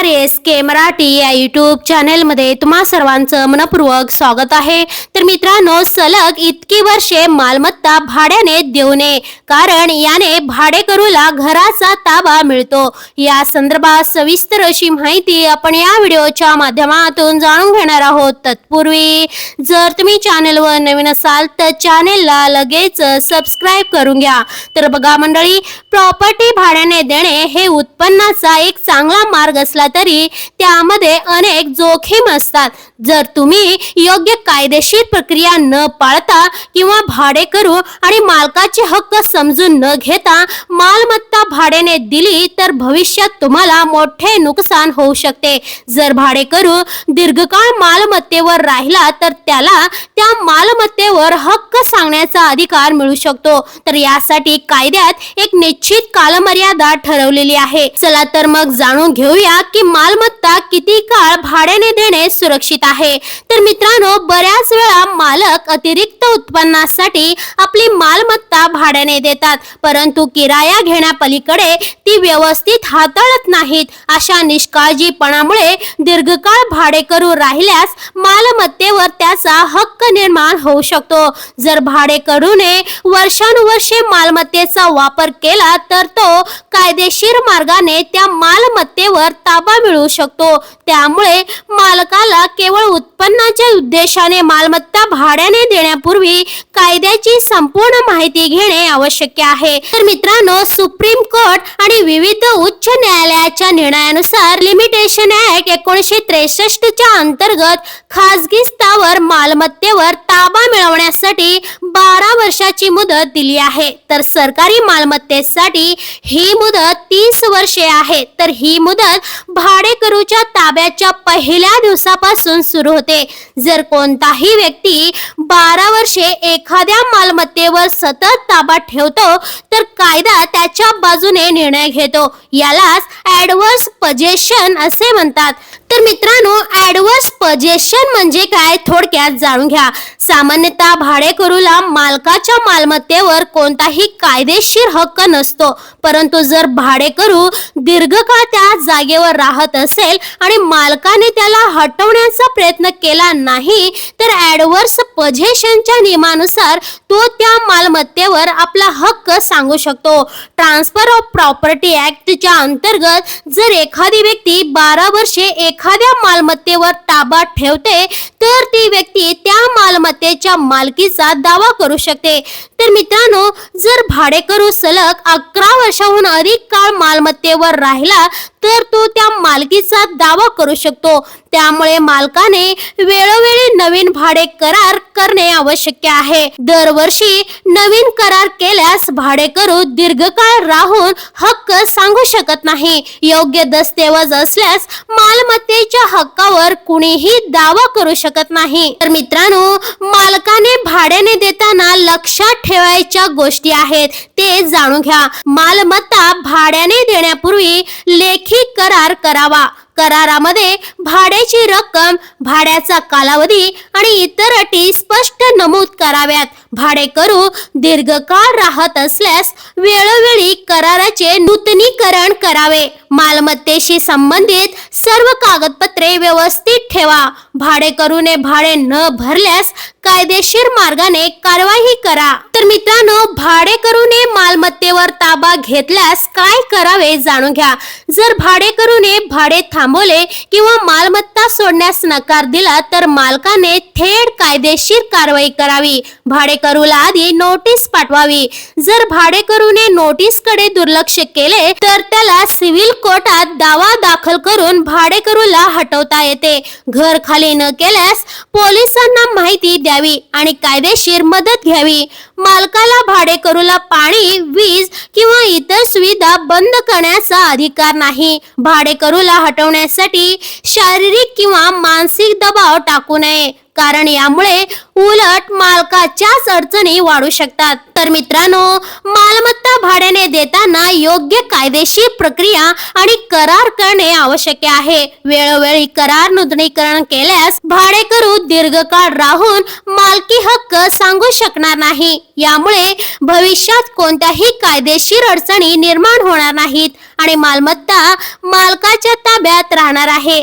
R S के मराठी या YouTube चॅनेलमध्ये तुम्हा सर्वांचं मनपूर्वक स्वागत आहे. तर मित्रांनो सलग इतकी वर्षे मालमत्ता भाड्याने देऊ नये कारण याने भाडेकरूला घराचा ताबा मिळतो. या संदर्भात सविस्तर अशी माहिती आपण या व्हिडिओच्या माध्यमातून जाणून घेणार आहोत. तत्पूर्वी जर तुम्ही चॅनेलवर नवीन असाल तर चॅनेलला लगेच सबस्क्राईब करून घ्या. तर बघा मंडळी प्रॉपर्टी भाड्याने देणे हे उत्पन्नाचा एक चांगला मार्ग असला तरी त्यामध्ये अनेक जोखीम असतात. जर तुम्ही योग्य कायदेशीर प्रक्रिया न पाळता किंवा भाडेकरू आणि मालकाचे हक्क समजून न घेता मालमत्ता भाड्याने दिली तर भविष्यात तुम्हाला मोठे नुकसान होऊ शकते. जर भाडेकरू दीर्घकाळ मालमत्तेवर राहिला तर त्याला त्या मालमत्तेवर हक्क सांगण्याचा अधिकार मिळू शकतो. तर यासाठी कायद्यात एक निश्चित कालमर्यादा ठरवलेली आहे. चला तर मग जाणून घेऊया की मालमत्ता किती काळ भाड्याने देणे सुरक्षित आहे? तर मित्रांनो बऱ्याच वेळा मालक अतिरिक्त उत्पन्नासाठी आपली मालमत्ता भाड्याने देतात परंतु किराया घेण्यापलीकडे ती व्यवस्थित हाताळत नाहीत. अशा निष्काळजीपणामुळे दीर्घकाळ भाडेकरू राहिल्यास मालमत्तेवर त्याचा हक्क निर्माण होऊ शकतो. जर भाडेकरूने वर्षानुवर्षे मालमत्तेचा वापर केला तर तो कायदेशीर मार्गाने त्या मालमत्तेवर ताबा मिळू शकतो. त्यामुळे मालकाला केवळ उत्पन्नाच्या उद्देशाने मालमत्ता भाड्याने देण्यापूर्वी कायद्याची संपूर्ण माहिती घेणे आवश्यक आहे. तर मित्रांनो सुप्रीम कोर्ट आणि विविध उच्च न्यायालयाच्या निर्णयानुसार लिमिटेशन ऍक्ट एकोणीसशे त्रेसष्टच्या अंतर्गत खासगी स्थावर मालमत्तेवर ताबा मिळवण्यासाठी बारा वर्षाची मुदत दिली आहे. तर सरकारी मालमत्तेसाठी ही मुदत तीस वर्षे आहे. तर ही मुदत भाडेकरूच्या ताब्याच्या पहिल्या दिवसापासून सुरू होते. जर कोणताही व्यक्ती बारा वर्षे एखाद्या मालमत्तेवर सतत ताबा ठेवतो तर कायदा त्याच्या बाजूने निर्णय घेतो. यालाच ऍडव्हर्स पजेशन असे म्हणतात. तर मित्रांनो ऍडव्हर्स पजेशन म्हणजे काय? थोडक्यात जाणून घ्या. सामान्यतः भाडेकरूला मालकाच्या मालमत्तेवर कोणताही कायदेशीर हक्क नसतो. परंतु जर भाडेकरू दीर्घकाळ त्या जागेवर राहत असेल आणि मालकाने त्याला हटवण्याचा प्रयत्न केला नाही तर ऍडव्हर्स पजेशनच्या नियमानुसार तो त्या मालमत्तेवर आपला हक्क सांगू शकतो. ट्रान्सफर ऑफ प्रॉपर्टी ऍक्टच्या अंतर्गत जर एखादी व्यक्ती बारा वर्षे एखाद्या मालमत्तेवर ताबा ठेवते तर ती व्यक्ती त्या मालमत्तेच्या मालकीचा दावा करू शकते. तर मित्रांनो जर भाडेकरू सलग अकरा वर्षाहून अधिक काळ मालमत्तेवर राहिला तर तो त्या मालकीचा दावा करू शकतो. त्यामुळे मालकाने वेळोवेळी नवीन भाडे करार करणे आवश्यक आहे. दरवर्षी नवीन करार केल्यास भाडेकरू दीर्घकाळ राहून हक्क सांगू शकत नाही. योग्य दस्तऐवज असल्यास मालमत्तेच्या हक्कावर कुणीही दावा करू शकत नाही. तर मित्रांनो मालकाने भाड्याने देताना लक्षात ठेवायच्या गोष्टी आहेत. ते जाणून घ्या. मालमत्ता भाड्याने देण्यापूर्वी लेखी करार करावा. करारामध्ये भाड्याची रक्कम भाड्याचा कालावधी आणि इतर अटी स्पष्ट नमूद कराव्यात. भाडेकरू दीर्घकाळ राहत असल्यास वेळोवेळी कराराचे नूतनीकरण करावे. मालमत्तेशी संबंधित सर्व कागदपत्रे व्यवस्थित ठेवा. भाडेकरूने भाडे न भरल्यास कायदेशीर मार्गाने कारवाई करा. तर मित्रांनो भाडेकरूने मालमत्तेवर ताबा घेतल्यास काय करावे जाणून घ्या. जर भाडेकरूने भाडे थांबवले किंवा मालमत्ता सोडण्यास नकार दिला तर मालकाने थेट कायदेशीर कारवाई करावी. भाडेकरूला आधी नोटीस पाठवावी. जर भाडेकरूने नोटीसकडे दुर्लक्ष केले तर त्याला सिव्हिल कोर्टात दावा दाखल करून भाडेकरूला हटवता येते. घर खाली न केल्यास पोलिसांना माहिती द्यावी आणि कायदेशीर मदत घ्यावी. मालकाला भाडेकरूला पाणी वीज किंवा इतर सुविधा बंद करण्याचा अधिकार नाही. भाडेकरूला हटवण्यासाठी शारीरिक किंवा मानसिक दबाव टाकू नये. कारण यामुळे उलट मालकाच्याच अडचणी वाढू शकतात. तर मित्रांनो मालमत्ता भाड्याने देताना योग्य कायदेशीर प्रक्रिया आणि करार करणे आवश्यक आहे. वेळोवेळी करार नूतनीकरण केल्यास भाडेकरू दीर्घकाळ राहून मालकी हक्क सांगू शकणार नाही. यामुळे भविष्यात कोणत्याही कायदेशीर अडचणी निर्माण होणार नाहीत आणि मालमत्ता मालकाच्या ताब्यात राहणार आहे.